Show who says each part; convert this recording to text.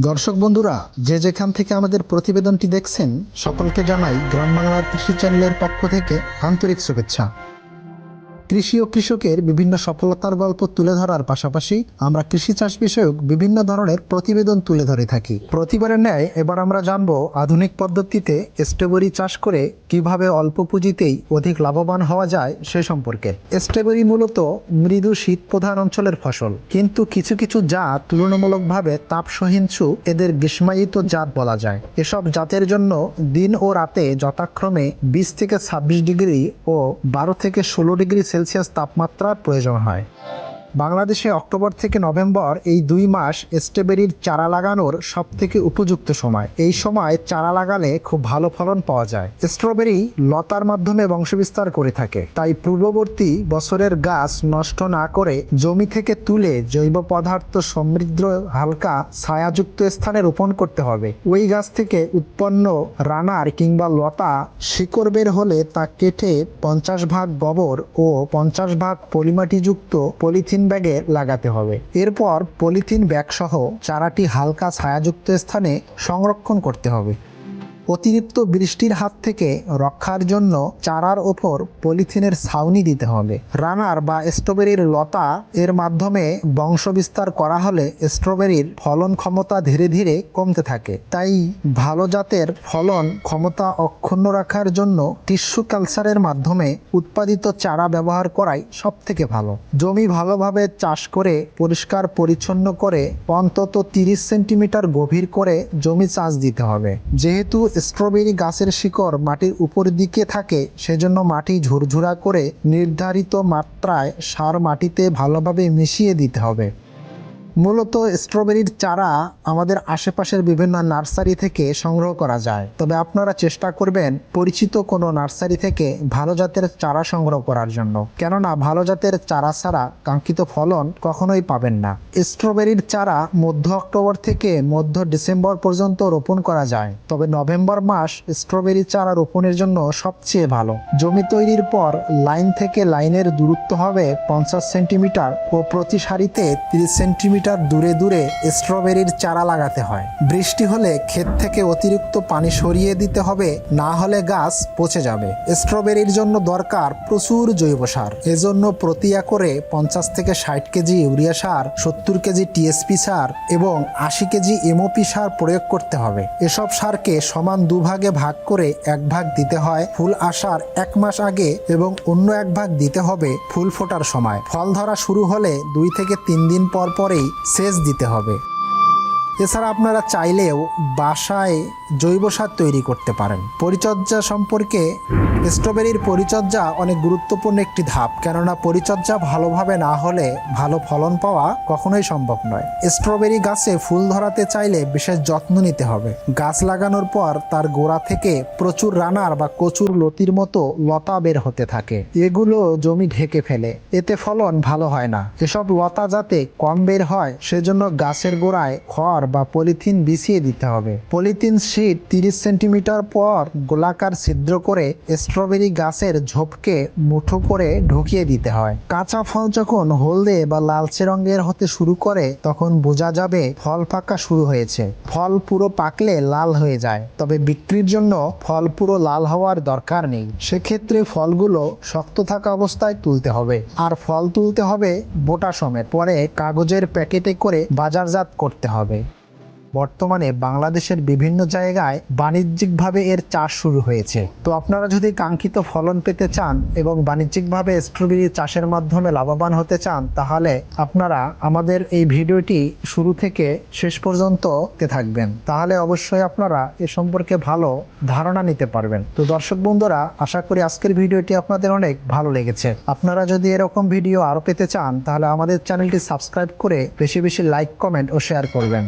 Speaker 1: দর্শক বন্ধুরা, যে যেখান থেকে আমাদের প্রতিবেদনটি দেখছেন, সকলকে জানাই গ্রাম বাংলার কৃষি চ্যানেলের পক্ষ থেকে আন্তরিক শুভেচ্ছা। কৃষি ও কৃষকের বিভিন্ন সফলতার গল্প তুলে ধরার পাশাপাশি আমরা কৃষি চাষ বিষয়ক বিভিন্ন ধরনের প্রতিবেদন তুলে ধরে থাকি। প্রতিবারের ন্যায় এবার আমরা জানব আধুনিক পদ্ধতিতে স্ট্রবেরি চাষ করে কীভাবে অল্প পুঁজিতেই অধিক লাভবান হওয়া যায় সে সম্পর্কে। স্ট্রবেরি মূলত মৃদু শীত প্রধান অঞ্চলের ফসল, কিন্তু কিছু কিছু জাত তুলনামূলকভাবে তাপ সহিংসু এদের গ্রীষ্মায়িত জাত বলা যায়। এসব জাতের জন্য দিন ও রাতে যথাক্রমে বিশ থেকে ছাব্বিশ ডিগ্রি ও বারো থেকে ষোলো ডিগ্রি সেলসিয়াস তাপমাত্রার প্রয়োজন হয় বাংলাদেশে অক্টোবর থেকে নভেম্বর এই দুই মাস স্ট্রবেরির চারা লাগানোর সব থেকে উপযুক্ত সময়। এই সময় চারা লাগালে খুব ভালো ফলন পাওয়া যায়। স্ট্রবেরি লতার মাধ্যমে বংশবিস্তার করে থাকে। তাই পূর্ববর্তী বছরের গাছ নষ্ট না করে জমি থেকে তুলে জৈব পদার্থ সমৃদ্ধ হালকা ছায়াযুক্ত স্থানে রোপণ করতে হবে। ওই গাছ থেকে উৎপন্ন রানার কিংবা লতা শিকড় বের হলে তা কেটে পঞ্চাশ ভাগ গোবর ও পঞ্চাশ ভাগ পলিমাটিযুক্ত পলিথিন ব্যাগে লাগাতে হবে। এরপর পলিথিন ব্যাগসহ চারাটি হালকা ছায়াযুক্ত স্থানে সংরক্ষণ করতে হবে। অতিরিক্ত বৃষ্টির হাত থেকে রক্ষার জন্য চারার ওপর পলিথিনের ছাউনি দিতে হবে। রানার বা স্ট্রবেরির লতা এর মাধ্যমে বংশবিস্তার করা হলে স্ট্রবেরির ফলন ক্ষমতা ধীরে ধীরে কমতে থাকে। তাই ভালো জাতের ফলন ক্ষমতা অক্ষুণ্ণ রাখার জন্য টিস্যু কালচারের মাধ্যমে উৎপাদিত চারা ব্যবহার করাই সব থেকে ভালো। জমি ভালোভাবে চাষ করে, পরিষ্কার পরিচ্ছন্ন করে, অন্তত তিরিশ সেন্টিমিটার গভীর করে জমি চাষ দিতে হবে। যেহেতু স্ট্রবেরি গাছের শিকড় মাটির উপর দিকে থাকে, সেজন্য মাটি ঝুরঝুরা করে নির্ধারিত মাত্রায় সার মাটিতে ভালোভাবে মিশিয়ে দিতে হবে। মূলত স্ট্রবেরির চারা আমাদের আশেপাশের বিভিন্ন নার্সারি থেকে সংগ্রহ করা যায়। তবে আপনারা চেষ্টা করবেন পরিচিত কোনো নার্সারি থেকে ভালো জাতের চারা সংগ্রহ করার জন্য। কেননা ভালো জাতের চারা ছাড়া কাঙ্ক্ষিত ফলন কখনোই পাবেন না। স্ট্রবেরির চারা মধ্য অক্টোবর থেকে মধ্য ডিসেম্বর পর্যন্ত রোপণ করা যায়। তবে নভেম্বর মাস স্ট্রবেরি চারা রোপণের জন্য সবচেয়ে ভালো। জমি তৈরির পর লাইন থেকে লাইনের দূরত্ব হবে পঞ্চাশ সেন্টিমিটার ও প্রতি সারিতে তিরিশ সেন্টিমিটার। দূরে দূরে স্ট্রবেরির চারা লাগাতে হয়। বৃষ্টি হলে ক্ষেত থেকে অতিরিক্ত পানি সরিয়ে দিতে হবে, না হলে গাছ পচে যাবে। স্ট্রবেরির জন্য দরকার প্রচুর জৈব সার। এজন্য প্রতি একরে পঞ্চাশ থেকে ষাট কেজি ইউরিয়া সার, সত্তর কেজি টিএসপি সার এবং আশি কেজি এমওপি সার প্রয়োগ করতে হবে। এসব সারকে সমান দুভাগে ভাগ করে এক ভাগ দিতে হয় ফুল আসার এক মাস আগে এবং অন্য এক ভাগ দিতে হবে ফুল ফোটার সময়। ফল ধরা শুরু হলে দুই থেকে তিন দিন পর পরেই সেচ দিতে হবে। এছাড়া আপনারা চাইলেও বাসায় জৈব সার তৈরি করতে পারেন। পরিচর্যা সম্পর্কে স্ট্রবেরির পরিচর্যা অনেক গুরুত্বপূর্ণ একটি ধাপ। কেননা পরিচর্যা ভালোভাবে না হলে ভালো ফলন পাওয়া কখনোই সম্ভব নয়। স্ট্রবেরি গাছে ফুল ধরাতে চাইলে বিশেষ যত্ন নিতে হবে। গাছ লাগানোর পর তার গোড়া থেকে প্রচুর রানার বা কচুর লতির মতো লতা বের হতে থাকে। এগুলো জমি ঢেকে ফেলে। এতে ফলন ভালো হয় না। এসব লতা যাতে কম বের হয়, সেজন্য গাছের গোড়ায় খড় বা পলিথিন বিছিয়ে দিতে হবে। পলিথিন শীট তিরিশ সেন্টিমিটার পর গোলাকার ছিদ্র করে স্ট্রবেরি গাছের ঝোপকে মুঠো করে ঢুকিয়ে দিতে হয়। কাঁচা ফল যখন হলদে বা লালচে রঙের হতে শুরু করে, তখন বোঝা যাবে ফল পাকা শুরু হয়েছে। ফল পুরো পাকলে লাল হয়ে যায়, তবে বিক্রির জন্য ফল পুরো লাল হওয়ার দরকার নেই। সেক্ষেত্রে ফলগুলো শক্ত থাকা অবস্থায় তুলতে হবে। আর ফল তুলতে হবে বোটা সমেত। পরে কাগজের প্যাকেটে করে বাজারজাত করতে হবে। বর্তমানে বাংলাদেশের বিভিন্ন জায়গায় বাণিজ্যিকভাবে এর চাষ শুরু হয়েছে। তো আপনারা যদি কাঙ্ক্ষিত ফলন পেতে চান এবং বাণিজ্যিকভাবে স্ট্রবেরি চাষের মাধ্যমে লাভবান হতে চান, তাহলে আপনারা আমাদের এই ভিডিওটি শুরু থেকে শেষ পর্যন্ত থাকবেন। তাহলে অবশ্যই আপনারা এ সম্পর্কে ভালো ধারণা নিতে পারবেন। তো দর্শক বন্ধুরা, আশা করি আজকের ভিডিওটি আপনাদের অনেক ভালো লেগেছে। আপনারা যদি এরকম ভিডিও আরও পেতে চান, তাহলে আমাদের চ্যানেলটি সাবস্ক্রাইব করে বেশি বেশি লাইক, কমেন্ট ও শেয়ার করবেন।